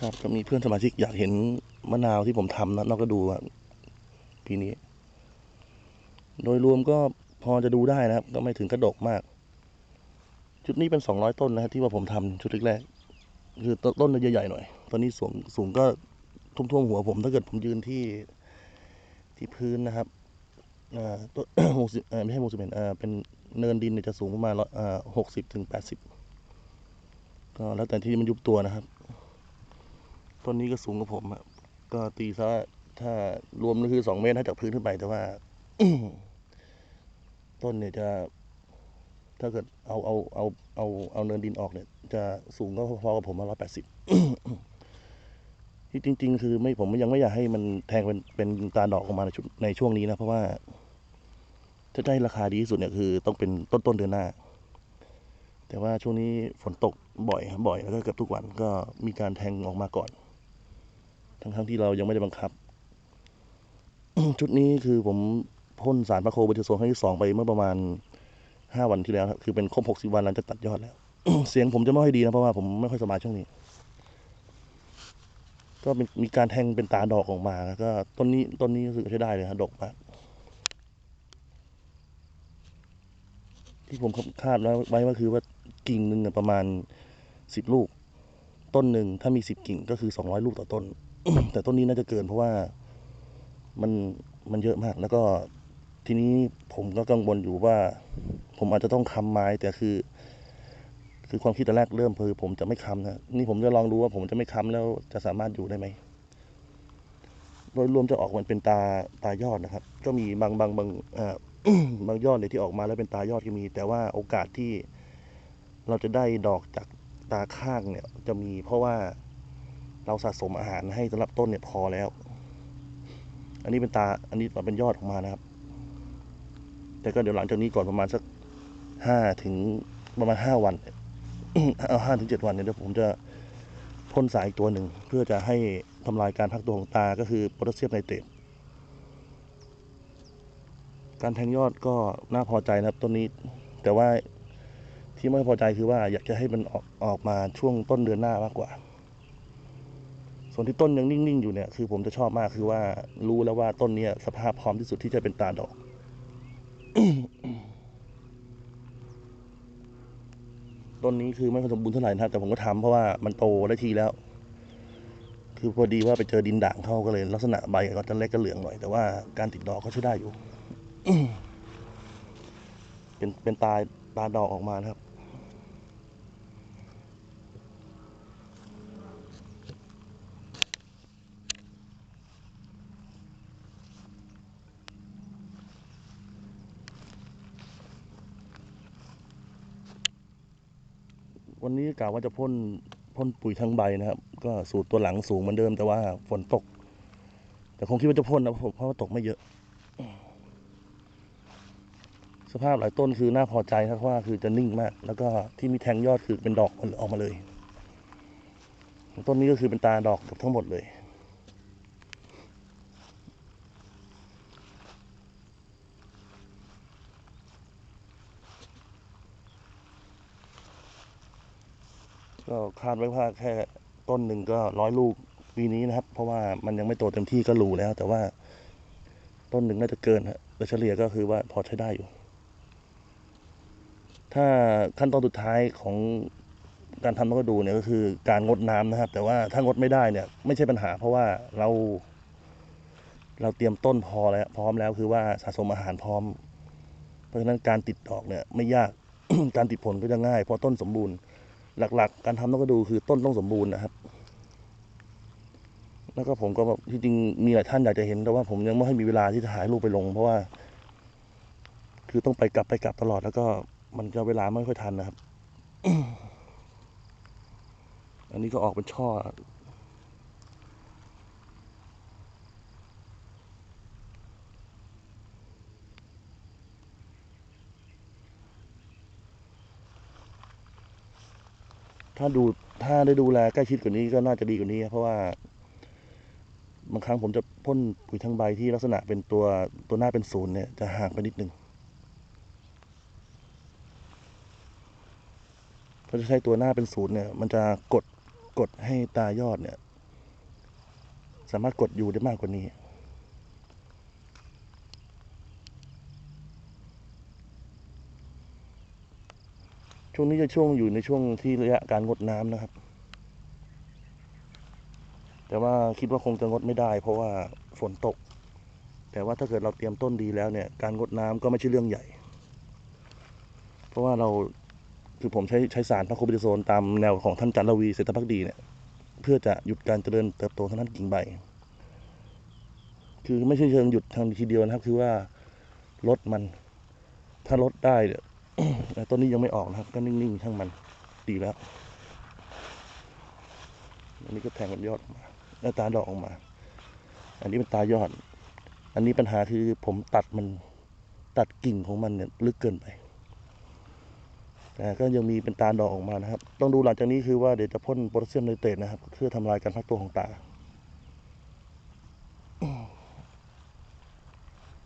ครับก็มีเพื่อนสมาชิกอยากเห็นมะนาวที่ผมทำนะนอกก็ดูอะปีนี้ โดยรวมก็พอจะดูได้นะครับ ก็ไม่ถึงกระดกมาก ชุดนี้เป็นสองร้อยต้นนะครับที่ว่าผมทำชุดแรกๆคือต้นจะใหญ่ๆหน่อย ตอนนี้สูงสูงก็ท่วมหัวผม ถ้าเกิดผมยืนที่ที่พื้นนะครับอ่าต้นหกสิบอ่อไม่ใช่หกสิบเอ็ดเอ่อเป็นเนินดินเนี่ยจะสูงประมาณร้อยอ่าหกสิบถึงแปดสิบก็แล้วแต่ที่มันยุบตัวนะครับ ต้นนี้ก็สูงกว่าผมอะก็ตีซะถ้ารวมก็คือสองเมตรถ้าจากพื้นขึ้นไปแต่ว่าต้นเนี่ยจะ ถ้าเกิดเอาเอาเอาเอาเอาเนินดินออกเนี่ย จะสูงก็พอกับผมมาร้อยแปดสิบที่จริง ๆ คือไม่ผมยังไม่อยากให้มันแทงเป็นเป็นตาดอกออกมาในชุดในช่วงนี้นะ เพราะว่าถ้าจะให้ราคาดีที่สุดเนี่ยคือต้องเป็นต้นต้นเดือนหน้า แต่ว่าช่วงนี้ฝนตกบ่อยครับบ่อยแล้วก็เกือบทุกวันก็มีการแทงออกมาก่อน ทั้งๆที่เรายังไม่ได้บังคับ ชุดนี้คือผมพ่นสารพระโคเบอร์โซนครั้งที่สองไปเมื่อประมาณห้าวันที่แล้วครับคือเป็นครบหกสิบวันหลังจากตัดยอดแล้ว เสียงผมจะไม่ค่อยดีนะเพราะว่าผมไม่ค่อยสบายช่วงนี้ ก็มีการแทงเป็นตาดอกออกมาแล้วก็ต้นนี้ต้นนี้รู้สึกใช้ได้เลยครับดกมากที่ผมคาดแล้วไว้ก็คือว่ากิ่งหนึ่งประมาณสิบลูก ต้นหนึ่งถ้ามีสิบกิ่งก็คือสองร้อยลูกต่อต้น แต่ต้นนี้น่าจะเกินเพราะว่ามันมันเยอะมาก แล้วก็ทีนี้ผมก็กังวลอยู่ว่า ผมอาจจะต้องค้ำไม้แต่คือ คือความคิดตอนแรกเริ่มคือผมจะไม่ค้ำนะนี่ผมจะลองดูว่าผมจะไม่ค้ำแล้วจะสามารถอยู่ได้ไหมโดยรวมจะออกมันเป็นตาตายอดนะครับ ก็มีบางบางบางอ่อบางยอดเนี่ยที่ออกมาแล้วเป็นตายอดก็มี แต่ว่าโอกาสที่เราจะได้ดอกจากตาข้างเนี่ยจะมีเพราะว่า เราสะสมอาหารให้สำหรับต้นเนี่ยพอแล้ว อันนี้เป็นตา อันนี้เป็นยอดออกมานะครับ แต่ก็เดี๋ยวหลังจากนี้ก่อนประมาณสักห้าถึงประมาณห้าวันเอาห้าถึงเจ็ดวันเนี่ยเดี๋ยวผมจะพ่นสายอีกตัวหนึ่งเพื่อจะให้ทำลายการพักตัวของตาก็คือโพแทสเซียมไนเตรตการแทงยอดก็น่าพอใจนะครับต้นนี้ แต่ว่าที่ไม่พอใจคือว่าอยากจะให้มันออกออกมาช่วงต้นเดือนหน้ามากกว่า ส่วนที่ต้นยังนิ่งๆอยู่เนี่ยคือผมจะชอบมากคือว่ารู้แล้วว่าต้นเนี้ยสภาพพร้อมที่สุดที่จะเป็นตาดอกต้นนี้คือไม่ค่อยสมบูรณ์เท่าไหร่นะครับแต่ผมก็ทำเพราะว่ามันโตได้ทีแล้ว คือพอดีว่าไปเจอดินด่างเข้าก็เลย ลักษณะใบก็จะเล็กก็เหลืองหน่อยแต่ว่าการติดดอกก็ใช้ได้อยู่เป็นเป็นตาตาดอกออกมานะครับ วันนี้กะว่าจะพ่นพ่นปุ๋ยทั้งใบนะครับ ก็สูตรตัวหลังสูงเหมือนเดิมแต่ว่าฝนตก แต่คงคิดว่าจะพ่นนะเพราะว่าตกไม่เยอะ สภาพหลายต้นคือน่าพอใจครับว่าคือจะนิ่งมาก แล้วก็ที่มีแทงยอดคือเป็นดอกออกมาเลย ต้นนี้ก็คือเป็นตาดอกกับทั้งหมดเลย ก็คาดไว้ว่าแค่ต้นหนึ่งก็ร้อยลูกปีนี้นะครับ เพราะว่ามันยังไม่โตเต็มที่ก็รูแล้ว แต่ว่าต้นหนึ่งน่าจะเกินฮะโดยเฉลี่ยก็คือว่าพอใช้ได้อยู่ ถ้าขั้นตอนสุดท้ายของการทำนกกระดูเนี่ยก็คือการงดน้ำนะครับ แต่ว่าถ้างดไม่ได้เนี่ย ไม่ใช่ปัญหา เพราะว่าเรา เราเตรียมต้นพอแล้ว พร้อมแล้วคือว่าสะสมอาหารพร้อม เพราะฉะนั้นการติดดอกเนี่ย ไม่ยากการติดผลก็จะง่ายเพราะต้นสมบูรณ์ หลักๆการทำนกกระดูคือต้นต้องสมบูรณ์นะครับ แล้วก็ผมก็แบบที่จริงมีหลายท่านอยากจะเห็นแต่ว่าผมยังไม่ให้มีเวลาที่จะถ่ายรูปไปลง เพราะว่า คือต้องไปกลับไปกลับตลอดแล้วก็มันจะเวลาไม่ค่อยทันนะครับ อันนี้ก็ออกเป็นช่อ ถ้าดูถ้าได้ดูแลใกล้ชิดกว่านี้ก็น่าจะดีกว่านี้เพราะว่า บางครั้งผมจะพ่นปุ๋ยทั้งใบที่ลักษณะเป็นตัวตัวหน้าเป็นศูนย์เนี่ยจะห่างไปนิดนึงเพราะจะใช้ตัวหน้าเป็นศูนย์เนี่ย มันจะกดกดให้ตายอดเนี่ย สามารถกดอยู่ได้มากกว่านี้ ช่วงนี้จะช่วงอยู่ในช่วงที่ระยะการงดน้ำนะครับ แต่ว่าคิดว่าคงจะงดไม่ได้ เพราะว่าฝนตก แต่ว่าถ้าเกิดเราเตรียมต้นดีแล้วเนี่ย การงดน้ำก็ไม่ใช่เรื่องใหญ่ เพราะว่าเราคือผมใช้ใช้สารพาโคบิโซนตามแนวของท่านจันทวีเศรษฐพักดีเนี่ย เพื่อจะหยุดการเจริญเติบโตทางด้านกิ่งใบ คือไม่ใช่เชิงหยุดทางทีเดียวนะครับ คือว่าลดมันถ้าลดได้เนี่ย แต่ต้นนี้ยังไม่ออกนะครับ ก็นิ่งๆช่างมันดีแล้วอันนี้ก็แทงเป็นยอดออกมาหน้าตาดอกออกมา อันนี้เป็นตายอด อันนี้ปัญหาคือผมตัดมันตัดกิ่งของมันเนี่ยลึกเกินไปแต่ก็ยังมีเป็นตาดอกออกมานะครับ ต้องดูหลังจากนี้คือว่าเดี๋ยวจะพ่นโพแทสเซียมไนเตรตนะครับ เพื่อทำลายการพักตัวของตา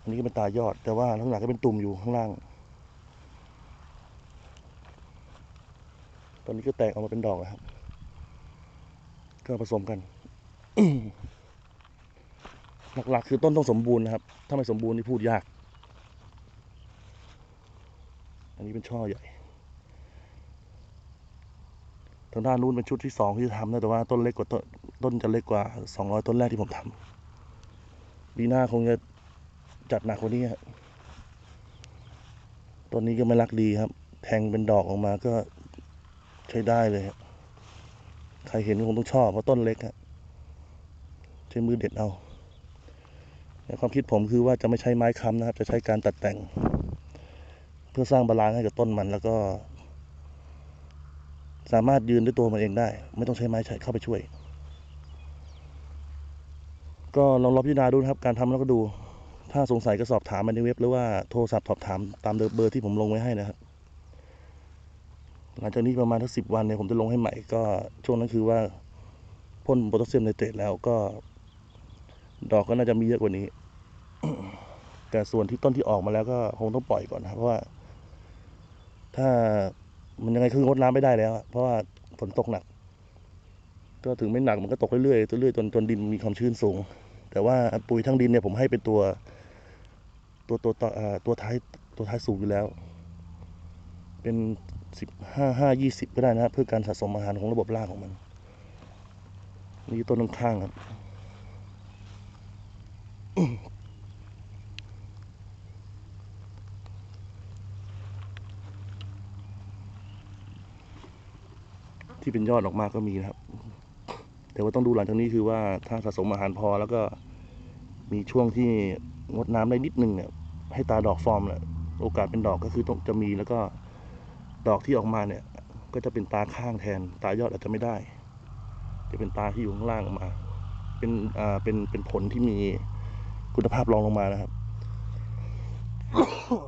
อันนี้ก็เป็นตายอด แต่ว่าข้างหลังก็เป็นตุ่มอยู่ข้างล่าง ตอนนี้ก็แตกออกมาเป็นดอกแล้วครับ ก็ผสมกัน หลักๆ คือต้นต้องสมบูรณ์นะครับ ถ้าไม่สมบูรณ์นี่พูดยาก อันนี้เป็นช่อใหญ่ ทางด้านนู้นเป็นชุดที่สองที่จะทำนะแต่ว่าต้นเล็กกว่าต้นต้นจะเล็กกว่าสองร้อยต้นแรกที่ผมทำปีหน้าคงจะจัดหนักกว่านี้ฮะต้นนี้ก็ไม่รักดีครับ แทงเป็นดอกออกมาก็ ใช้ได้เลยใครเห็นคงต้องชอบเพราะต้นเล็กฮะใช้มือเด็ดเอาในความคิดผมคือว่าจะไม่ใช้ไม้ค้ำนะครับ จะใช้การตัดแต่ง เพื่อสร้างบาลานซ์ให้กับต้นมันแล้วก็ สามารถยืนด้วยตัวมันเองได้ ไม่ต้องใช้ไม้ใช้เข้าไปช่วย ก็ลองลองพิจารณาดูนะครับ การทำแล้วก็ดู ถ้าสงสัยก็สอบถามมาในเว็บหรือว่าโทรศัพท์สอบถามตามเบอร์ที่ผมลงไว้ให้นะครับ หลังจากนี้ประมาณทักสิบวันเนี่ยผมจะลงให้ใหม่ก็ช่วงนั้นคือว่าพ่นโพแทสเซียมไนเตรตแล้วก็ ดอกก็น่าจะมีเยอะกว่านี้ แต่ส่วนที่ต้นที่ออกมาแล้วก็คงต้องปล่อยก่อนนะเพราะว่า ถ้ามันยังไงคืองดน้ำไม่ได้แล้ว เพราะว่าฝนตกหนัก ก็ถึงไม่หนักมันก็ตกเรื่อยๆเรื่อยๆจนจนดินมีความชื้นสูง แต่ว่าปุ๋ยทั้งดินเนี่ยผมให้เป็นตัว ตัวตัวตัวตัวท้ายตัวท้ายสูงอยู่แล้ว เป็น สิบห้าห้ายี่สิบก็ได้นะเพื่อการสะสมอาหารของระบบรากของมัน นี่ต้นข้างครับที่เป็นยอดออกมาก็มีนะครับ แต่ว่าต้องดูหลังจากนี้คือว่าถ้าสะสมอาหารพอแล้วก็มีช่วงที่งดน้ำได้นิดนึงเนี่ยให้ตาดอกฟอร์มเนี่ยโอกาสเป็นดอกก็คือต้องจะมีแล้วก็ ดอกที่ออกมาเนี่ย ก็จะเป็นตาข้างแทน ตายอดอาจจะไม่ได้ จะเป็นตาที่อยู่ข้างล่างออกมา เป็นอ่าเป็นเป็นผลที่มีคุณภาพรองลงมานะครับ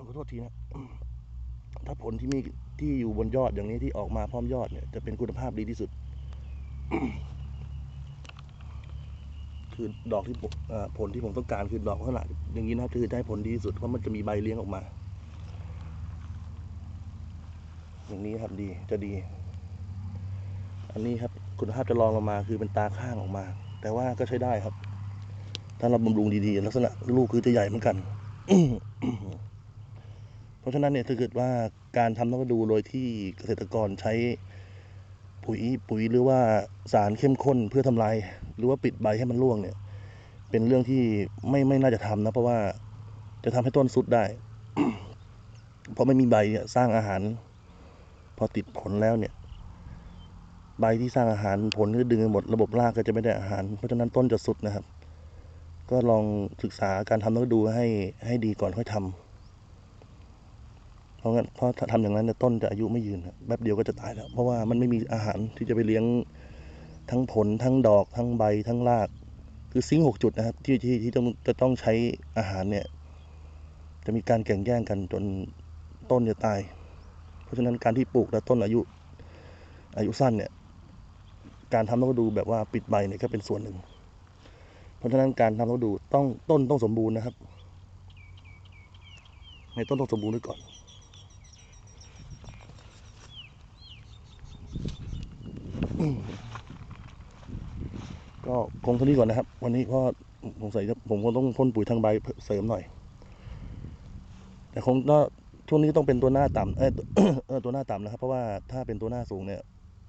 ขอโทษทีนะถ้าผลที่มีที่อยู่บนยอดอย่างนี้ที่ออกมาพร้อมยอดเนี่ยจะเป็นคุณภาพดีที่สุด คือดอกที่ผลที่ผมต้องการคือดอกข้างหลังอย่างนี้นะคือจะให้ผลดีที่สุดเพราะมันจะมีใบเลี้ยงออกมา อย่างนี้ครับดีจะดี อันนี้ครับคุณภาพจะรองลงมาคือเป็นตาข้างออกมา แต่ว่าก็ใช้ได้ครับ ถ้าเราบำรุงดีๆ ลักษณะลูกคือจะใหญ่เหมือนกัน เพราะฉะนั้นเนี่ยถ้าเกิดว่าการทำต้องดูโดยที่เกษตรกรใช้ปุ๋ยปุ๋ยหรือว่าสารเข้มข้นเพื่อทำลาย หรือว่าปิดใบให้มันร่วงเนี่ย เป็นเรื่องที่ไม่ไม่น่าจะทำนะ เพราะว่าจะทำให้ต้นสุดได้ เพราะไม่มีใบเนี่ยสร้างอาหาร พอติดผลแล้วเนี่ย ใบที่สร้างอาหารผลก็ดึงไปหมดระบบรากก็จะไม่ได้อาหาร เพราะฉะนั้นต้นจะสุดนะครับ ก็ลองศึกษาการทำต้องดูให้ให้ดีก่อนค่อยทำเพราะงั้นเพราะถ้าทำอย่างนั้นต้นจะอายุไม่ยืนครับแป๊บเดียวก็จะตายแล้ว เพราะว่ามันไม่มีอาหารที่จะไปเลี้ยงทั้งผลทั้งดอกทั้งใบทั้งราก คือซิงหกจุดนะครับ ที่ที่ที่ต้องจะต้องใช้อาหารเนี่ย จะมีการแข่งแย่งกันจนต้นจะตาย ราะฉะนั้นการที่ปลูกแล้วต้นอายุ อายุสั้นเนี่ย การทำต้องดูแบบว่าปิดใบเนี่ยก็เป็นส่วนหนึ่ง เพราะฉะนั้นการทำต้องดูต้องต้นต้องสมบูรณ์นะครับ ในต้นต้องสมบูรณ์ไว้ก่อนก็ก็คงเท่านี้ก่อนนะครับ วันนี้ก็สงสัยจะผมคงต้องพ่นปุ๋ยทางใบเสริมหน่อย แต่คงก็ ช่วงนี้ต้องเป็นตัวหน้าต่ำเออเออตัวหน้าต่ำนะครับ เพราะว่าถ้าเป็นตัวหน้าสูงเนี่ย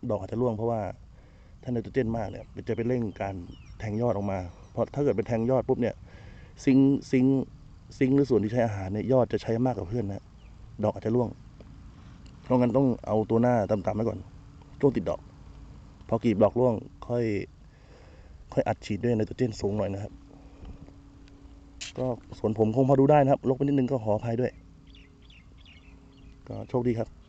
ดอกอาจจะร่วงเพราะว่าถ้าไนโตรเจนมากเนี่ยมันจะไปเร่งการแทงยอดออกมาเพราะถ้าเกิดเป็นแทงยอดปุ๊บเนี่ย ซิงซิงซิงหรือส่วนที่ใช้อาหารเนี่ยยอดจะใช้มากกว่าเพื่อนนะดอกอาจจะร่วงเพราะงั้นต้องเอาตัวหน้าต่ำๆไว้ก่อนช่วงติดดอก พอกรีบดอกร่วงค่อย ค่อยอัดฉีดด้วยไนโตรเจนสูงหน่อยนะครับ ก็สวนผมคงพอดูได้นะครับลกไปนิดนึงก็ขออภัยด้วย ก็โชคดีครับ